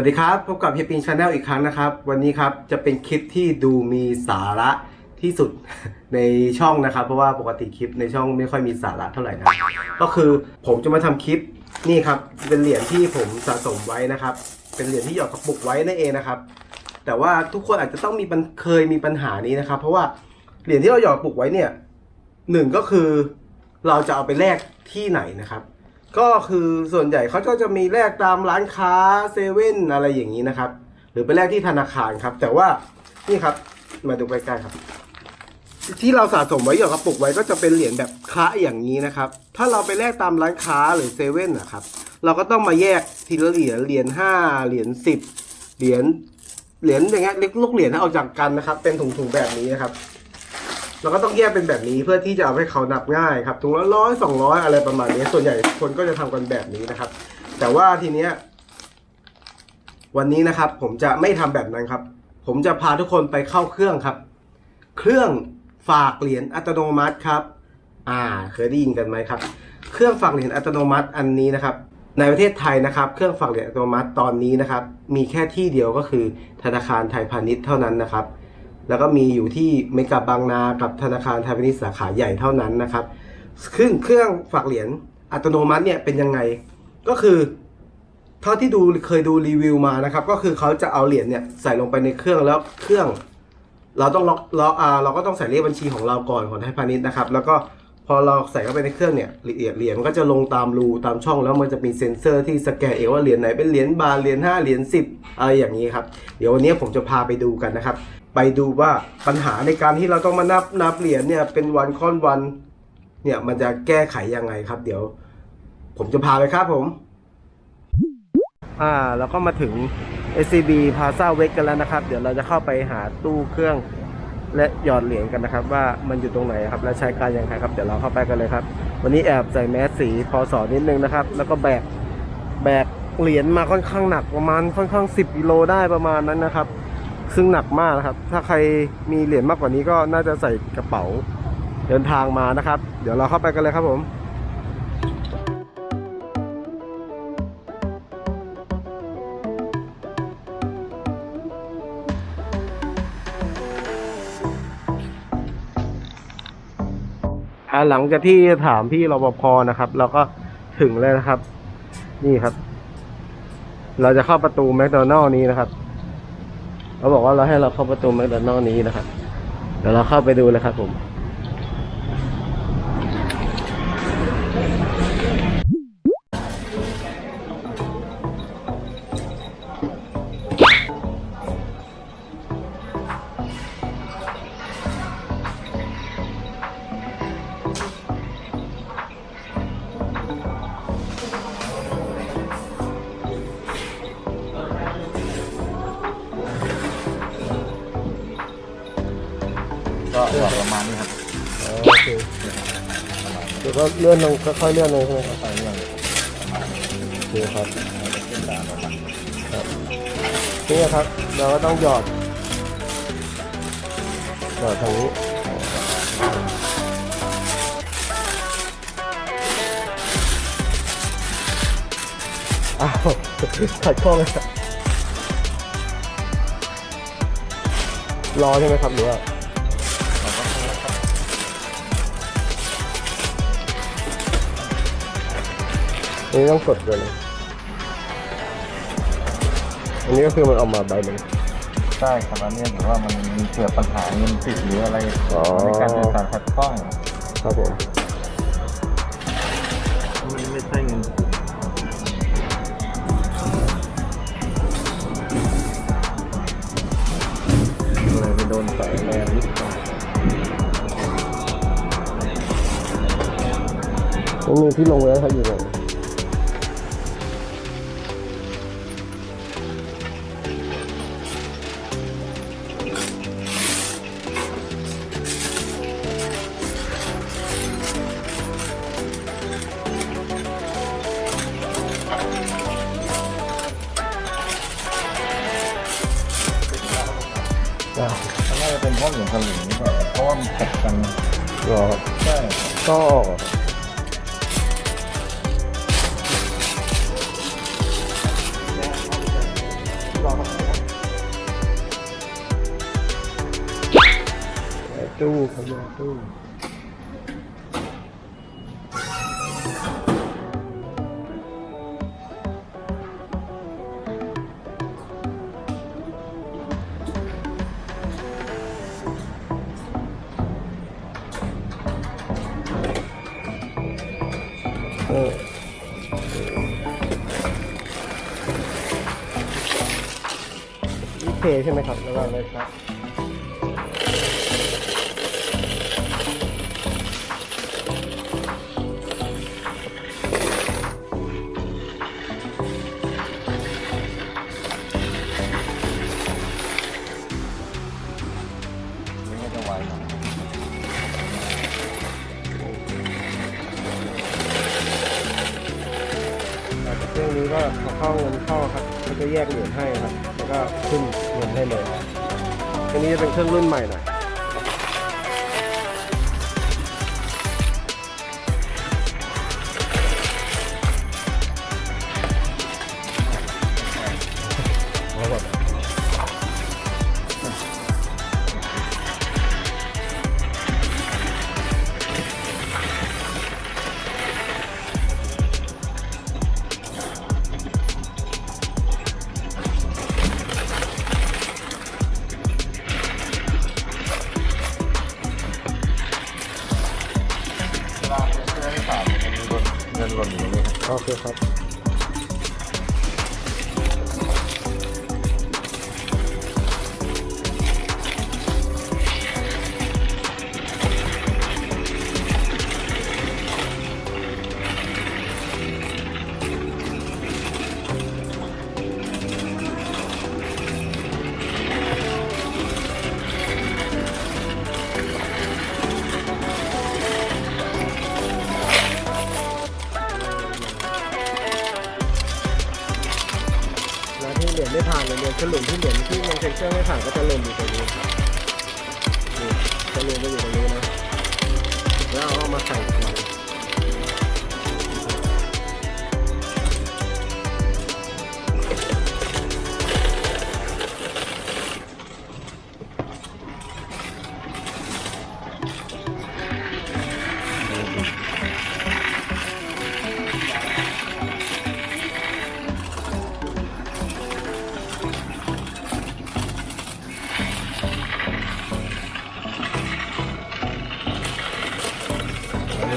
วัสดีครับ พบกับเฮียปิงชาแนลอีกครั้งนะครับ วันนี้ครับจะเป็นคลิปที่ดูมีสาระที่สุดในช่องนะครับ เพราะว่าปกติคลิปในช่องไม่ค่อยมีสาระเท่าไหร่นะก็คือผมจะมาทำคลิปนี่ครับเป็นเหรียญที่ผมสะสมไว้นะครับ เป็นเหรียญที่หยอดกระปุกไว้นั่นเองนะครับ แต่ว่าทุกคนอาจจะต้องมีเคยมีปัญหานี้นะครับ เพราะว่าเหรียญที่เราหยอดกระปุกไว้เนี่ยหนึ่งก็คือเราจะเอาไปแลกที่ไหนนะครับ ก็คือส่วนใหญ่เขาก็จะมีแลกตามร้านค้าเซเว่นอะไรอย่างนี้นะครับ หรือไปแลกที่ธนาคารครับ แต่ว่านี่ครับมาดูใกล้ๆครับ ที่เราสะสมไว้หยอดกระปุกไว้ก็จะเป็นเหรียญแบบคะอย่างนี้นะครับ ถ้าเราไปแลกตามร้านค้าหรือเซเว่นนะครับ เราก็ต้องมาแยกทีละเหรียญเหรียญห้าเหรียญสิบเหรียญเหรียญอย่างเงี้ยเล็กลูกเหรียญให้ออกจากกันนะครับ เป็นถุงๆแบบนี้นะครับ เราก็ต้องแยกเป็นแบบนี้เพื่อที่จะเอาให้เขานับง่ายครับถุงละร้อยสองร้อยอะไรประมาณนี้ส่วนใหญ่คนก็จะทำกันแบบนี้นะครับ แต่ว่าทีเนี้ยวันนี้นะครับ ผมจะไม่ทำแบบนั้นครับ ผมจะพาทุกคนไปเข้าเครื่องครับ เครื่องฝากเหรียญอัตโนมัติครับ อ่า เคยได้ยินกันไหมครับ เครื่องฝากเหรียญอัตโนมัติอันนี้นะครับ ในประเทศไทยนะครับ เครื่องฝากเหรียญอัตโนมัติตอนนี้นะครับ มีแค่ที่เดียวก็คือธนาคารไทยพาณิชย์เท่านั้นนะครับ แล้วก็มีอยู่ที่เมกะบางนากับธนาคารไทยพาณิชย์สาขาใหญ่เท่านั้นนะครับซึ่งเครื่องฝากเหรียญอัตโนมัติเนี่ยเป็นยังไงก็คือ เท่าที่ดูเคยดูรีวิวมานะครับ ก็คือเขาจะเอาเหรียญเนี่ยใส่ลงไปในเครื่องแล้วเครื่อง เราต้องล็อกล็อกอ่าเราก็ต้องใส่เลขบัญชีของเราก่อนของไทยพาณิชย์นะครับ แล้วก็พอเราใส่เข้าไปในเครื่องเนี่ยเหรียญเหรียญมันก็จะลงตามรูตามช่องแล้วมันจะมีเซ็นเซอร์ที่สแกนเองว่าเหรียญไหนเป็นเหรียญบาทเหรียญห้าเหรียญสิบอะไรอย่างนี้ครับเดี๋ยววันนี้ผมจะพาไปดูกันนะครับ ไปดูว่าปัญหาในการที่เราต้องมานับนับเหรียญเนี่ยเป็นวันค่อนวันเนี่ยมันจะแก้ไขยังไงครับ เดี๋ยว ผมจะพาไปครับผม อ่าแล้วก็มาถึง SCB Plaza West กันแล้วนะครับ เดี๋ยวเราจะเข้าไปหาตู้เครื่องและหยอดเหรียญกันนะครับ ว่ามันอยู่ตรงไหนครับ และใช้การยังไงครับ เดี๋ยวเราเข้าไปกันเลยครับ วันนี้แอบใส่แมสสีพอสอนิดนึงนะครับ แล้วก็แบกแบกเหรียญมาค่อนข้างหนักประมาณค่อนข้าง 10กิโลได้ประมาณนั้นนะครับ ซึ่งหนักมากนะครับ ถ้าใครมีเหรียญมากกว่านี้ก็น่าจะใส่กระเป๋าเดินทางมานะครับ เดี๋ยวเราเข้าไปกันเลยครับผมหลังจากที่ถามพี่รปภนะครับ เราก็ถึงแล้วนะครับ นี่ครับ เราจะเข้าประตูแมคโดนัลล์นี้นะครับ เขาบอกว่าเราให้เราเข้าประตูแมคโดนัลล์นี้นะครับ เดี๋ยวเราเข้าไปดูเลยครับผม ก็เลื่อนลงค่อยๆเลื่อนลงใช่ไหมครับไปเรื่องโอเคครับนี่ครับ เราก็ต้องหยอด หยอดทางนี้อ้าวขัดข้องเลยรอใช่ไหมครับหรือว่า อันนี้ต้องกดเลยนะอันนี้ก็คือมันออกมาใบหนึ่ง ใช่ครับอันนี้ถือว่ามันมีเกิดปัญหาเงินติดหรืออะไรอ๋อ ในการสื่อสารขัดข้องครับผม มันไม่ใช่เงินอะไรไปโดนสายแรงนิดหน่อยมันมีที่ลงไว้ครับอยู่ไหน ว่าเหมือทะเลหรือเปล่าเพราะว่ามันตกกันก็ใช่ก็ตู้เขาเรียกตู้ ใช่ไหมครับระวังเลยครับเครื่องนี้ก็เข้าเงินเข้าครับก็จะแยกเหรียญให้ครับ แล้วก็ขึ้น ให้เลยอันนี้จะเป็นเครื่องรุ่นใหม่หน่อย จะลงไปอยู่ตรงนี้นะแล้วเอามาใส่อีก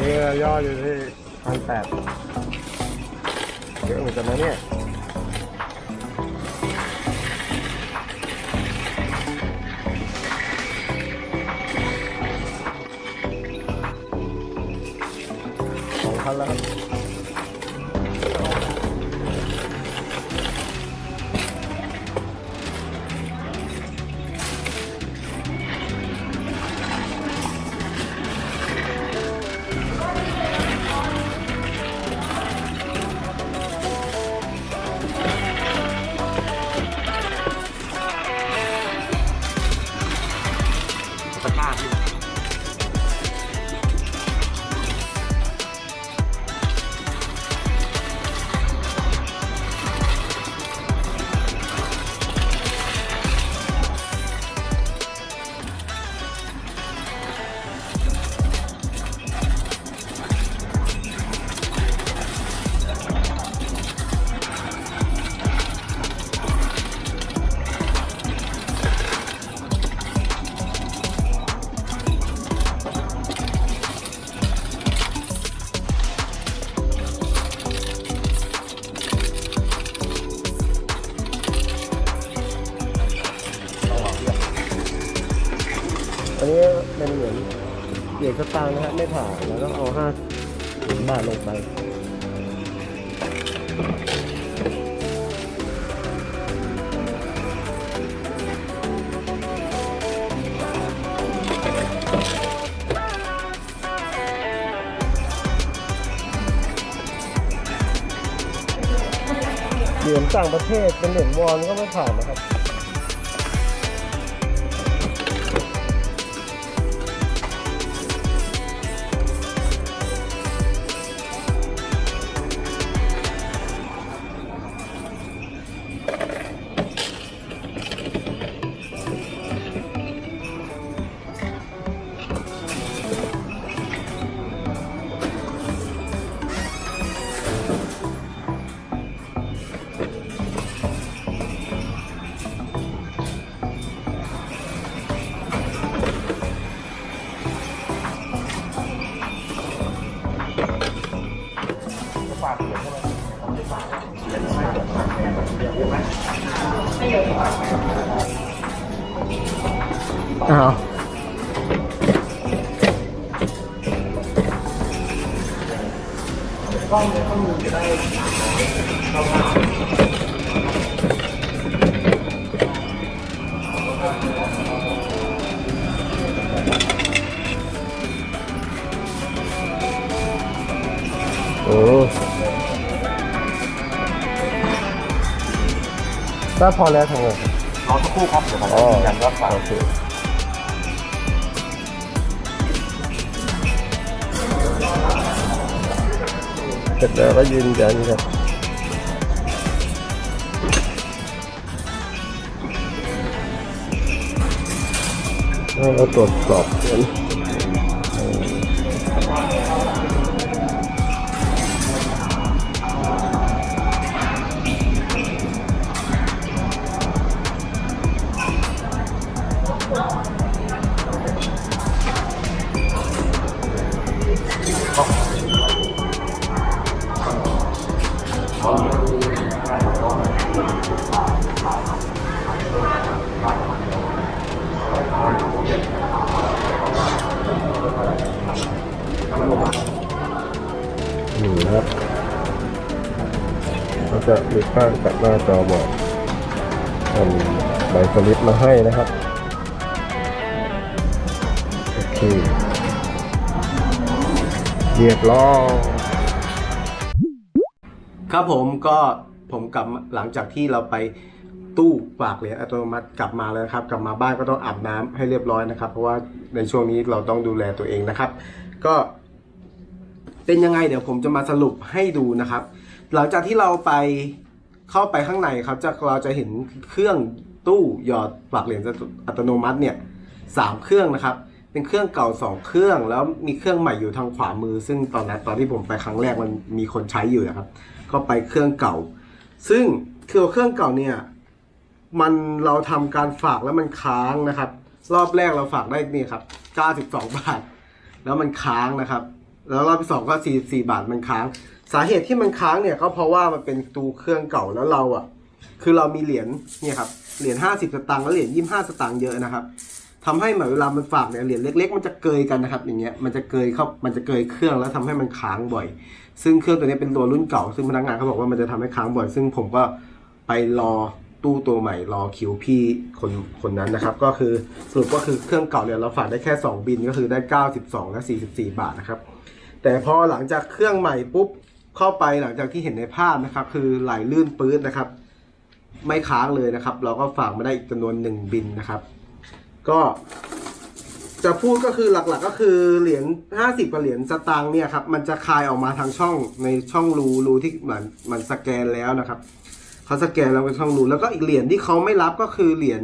นี้ย่ออยู่ที่พันแปดเยอะเหมือนกันนะเนี่ยสองพันแล้วครับ ผ่าแล้วก็เอาห้าเหรียญบาทลงไปเหรียญต่างประเทศเป็นเหรียญวอนก็ไม่ผ่านนะครับ you อ้าวโอ้ถ้าพอแล้วทำไงร อสักครู่ครับเดี๋ยวผมอ๋อยืนยันยอดฝากโอเคเสร็จแล้วก็ยืนยันครับแล้วเราตรวจสอบกัน จะมีข้างกับหน้าจอบอกทำใบสลิปมาให้นะครับ โอเคเรียบร้อยครับผมก็ผมกลับหลังจากที่เราไปตู้ฝากเหรียญอัตโนมัติกลับมาแล้วครับ กลับมาบ้านก็ต้องอาบน้ำให้เรียบร้อยนะครับ เพราะว่าในช่วงนี้เราต้องดูแลตัวเองนะครับ ก็เป็นยังไงเดี๋ยวผมจะมาสรุปให้ดูนะครับ หลังจากที่เราไปเข้าไปข้างในครับจะเราจะเห็นเครื่องตู้หยอดฝากเหรียญอัตโนมัติเนี่ยสามเครื่องนะครับ เป็นเครื่องเก่าสองเครื่อง แล้วมีเครื่องใหม่อยู่ทางขวามือ ซึ่งตอนนั้นตอนที่ผมไปครั้งแรกมันมีคนใช้อยู่นะครับ ก็ไปเครื่องเก่า ซึ่งคือเครื่องเก่าเนี่ยมันเราทำการฝากแล้วมันค้างนะครับ รอบแรกเราฝากได้นี่ครับ92บาท แล้วมันค้างนะครับ แล้วรอบที่สองก็44บาทมันค้าง สาเหตุที่มันค้างเนี่ยก็เพราะว่ามันเป็นตูเครื่องเก่าแล้วเราอะ คือเรามีเหรียญเนี่ยครับเหรียญ50สตางค์แล้วเหรียญ25สตางค์เยอะนะครับทำให้เหมือนเวลามันฝากเนี่ยเหรียญเล็ก ๆ มันจะเกยกันนะครับ อย่างเงี้ยมันจะเกยเข้ามันจะเกยเครื่องแล้วทำให้มันค้างบ่อย ซึ่งเครื่องตัวนี้เป็นตัวรุ่นเก่า ซึ่งพนักงานเขาบอกว่ามันจะทำให้ค้างบ่อย ซึ่งผมก็ไปรอตู้ตัวใหม่รอคิวพี่คนคนนั้นนะครับ ก็คือสรุปก็คือเครื่องเก่าเนี่ยเราฝากได้แค่ 2 บินก็คือได้ 92 และ 44 บาทนะครับ แต่พอหลังจากเครื่องใหม่ปุ๊บ เข้าไปหลังจากที่เห็นในภาพนะครับ คือไหลลื่นปื๊ดนะครับ ไม่ค้างเลยนะครับ เราก็ฝากมาได้อีกจำนวนหนึ่งบินนะครับ ก็จะพูดก็คือหลักๆ ก็คือเหรียญ50กับเหรียญสตางค์เนี่ยครับมันจะคายออกมาทางช่องในช่องรูรูที่เหมือนมันสแกนแล้วนะครับเขาสแกนแล้วเป็นช่องรูแล้วก็อีกเหรียญที่เขาไม่รับก็คือเหรียญ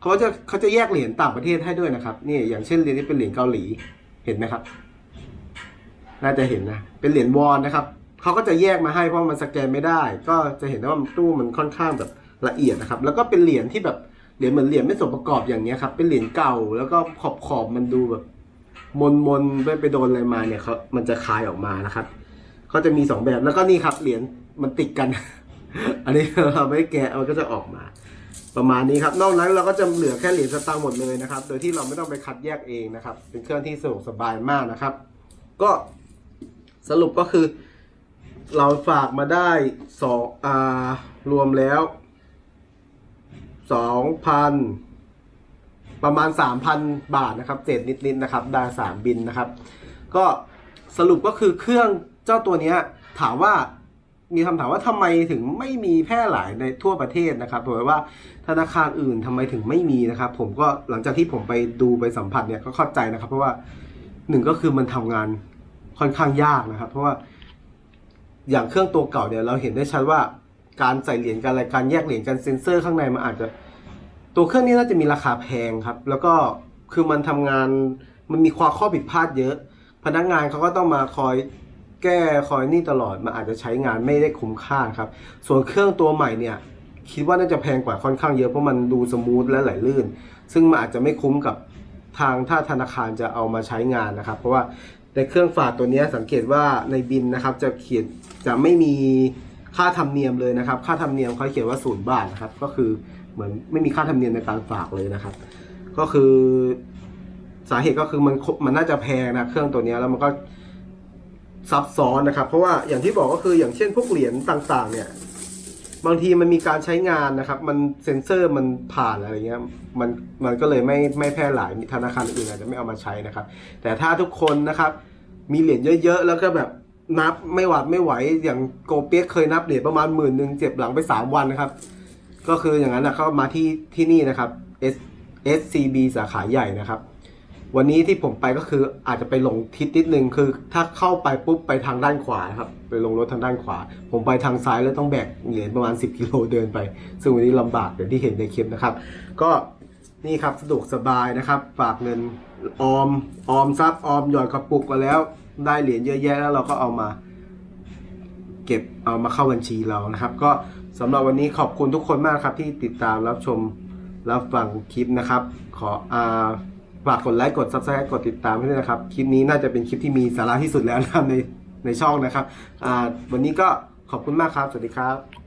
เขาจะเขาจะแยกเหรียญต่างประเทศให้ด้วยนะครับนี่อย่างเช่นเหรียญนี้เป็นเหรียญเกาหลีเห็นไหมครับ น่าจะเห็นนะเป็นเหรียญวอนนะครับ เขาก็จะแยกมาให้เพราะมันสแกนไม่ได้ ก็จะเห็นได้ว่าตู้มันค่อนข้างแบบละเอียดนะครับ แล้วก็เป็นเหรียญที่แบบเหรียญเหมือนเหรียญไม่สมประกอบอย่างเงี้ยครับ เป็นเหรียญเก่าแล้วก็ขอบขอบมันดูแบบมนมนๆไปไปโดนอะไรมาเนี่ยเขามันจะคายออกมานะครับ ก็จะมีสองแบบแล้วก็นี่ครับ เหรียญมันติดกัน อันนี้เราไม่แกะมันก็จะออกมา ประมาณนี้ครับ นอกนั้นเราก็จะเหลือแค่เหรียญสตางค์หมดเลยนะครับ โดยที่เราไม่ต้องไปคัดแยกเองนะครับ เป็นเครื่องที่สะดวกสบายมากนะครับ ก็สรุปก็คือ เราฝากมาได้สองอ่ารวมแล้วสองพันประมาณสามพันบาทนะครับเศษนิดๆนะครับด้สามบินนะครับ ก็สรุปก็คือเครื่องเจ้าตัวเนี้ยถามว่ามีคำถามว่าทำไมถึงไม่มีแพร่หลายในทั่วประเทศนะครับเพราะว่าธนาคารอื่นทำไมถึงไม่มีนะครับ ผมก็หลังจากที่ผมไปดูไปสัมผัสเนี่ยก็เข้าใจนะครับ เพราะว่าหนึ่งก็คือมันทำงานค่อนข้างยากนะครับ เพราะว่า อย่างเครื่องตัวเก่าเนี่ยเราเห็นได้ชัดว่าการใส่เหรียญการอะไรการแยกเหรียญการเซ็นเซอร์ข้างในมันอาจจะ ตัวเครื่องนี้น่าจะมีราคาแพงครับ แล้วก็คือมันทำงานมันมีความข้อผิดพลาดเยอะ พนักงานเขาก็ต้องมาคอยแก้คอยนี่ตลอดมันอาจจะใช้งานไม่ได้คุ้มค่าครับ ส่วนเครื่องตัวใหม่เนี่ย คิดว่าน่าจะแพงกว่าค่อนข้างเยอะเพราะมันดูสมูทและไหลลื่น ซึ่งมันอาจจะไม่คุ้มกับทางถ้าธนาคารจะเอามาใช้งานนะครับ เพราะว่า ในเครื่องฝากตัวนี้สังเกตว่าในบินนะครับจะเขียนจะไม่มีค่าธรรมเนียมเลยนะครับ ค่าธรรมเนียมเขาเขียนว่าศูนย์บาทนะครับ ก็คือเหมือนไม่มีค่าธรรมเนียมในการฝากเลยนะครับ ก็คือสาเหตุก็คือมันมันน่าจะแพงนะเครื่องตัวนี้แล้วมันก็ซับซ้อนนะครับ เพราะว่าอย่างที่บอกก็คืออย่างเช่นพวกเหรียญต่างๆ เนี่ย บางทีมันมีการใช้งานนะครับ มันเซ็นเซอร์มันผ่านอะไรเงี้ยมันมันก็เลยไม่ไม่แพร่หลายมีธนาคารอื่นอาจจะไม่เอามาใช้นะครับ แต่ถ้าทุกคนนะครับ มีเหรียญเยอะ ๆ แล้วก็แบบนับไม่หวาดไม่ไหวอย่างโกเปียกเคยนับเหรียญประมาณหมื่นหนึ่งเจ็บหลังไปสามวันนะครับ ก็คืออย่างนั้นนะเข้ามาที่ที่นี่นะครับ S SCB สาขาใหญ่นะครับ วันนี้ที่ผมไปก็คืออาจจะไปลงทิศนิดนึงคือถ้าเข้าไปปุ๊บไปทางด้านขวาครับไปลงรถทางด้านขวา ผมไปทางซ้ายแล้วต้องแบกเหรียญประมาณ 10กิโลเดินไป ซึ่งวันนี้ลำบากอย่างที่เห็นในคลิปนะครับ ก็นี่ครับสะดวกสบายนะครับฝากเงินออมออมทรัพย์ออมหยอดกระปุกมาแล้ว ได้เหรียญเยอะแยะแล้วเราก็เอามา เก็บเอามาเข้าบัญชีเรานะครับ ก็สำหรับวันนี้ขอบคุณทุกคนมากครับที่ติดตามรับชมรับฟังคลิปนะครับ ขออา ฝากกดไลค์กด subscribe กดติดตามให้ด้วยนะครับ คลิปนี้น่าจะเป็นคลิปที่มีสาระที่สุดแล้วนะครับในในช่องนะครับ อ่า วันนี้ก็ขอบคุณมากครับ สวัสดีครับ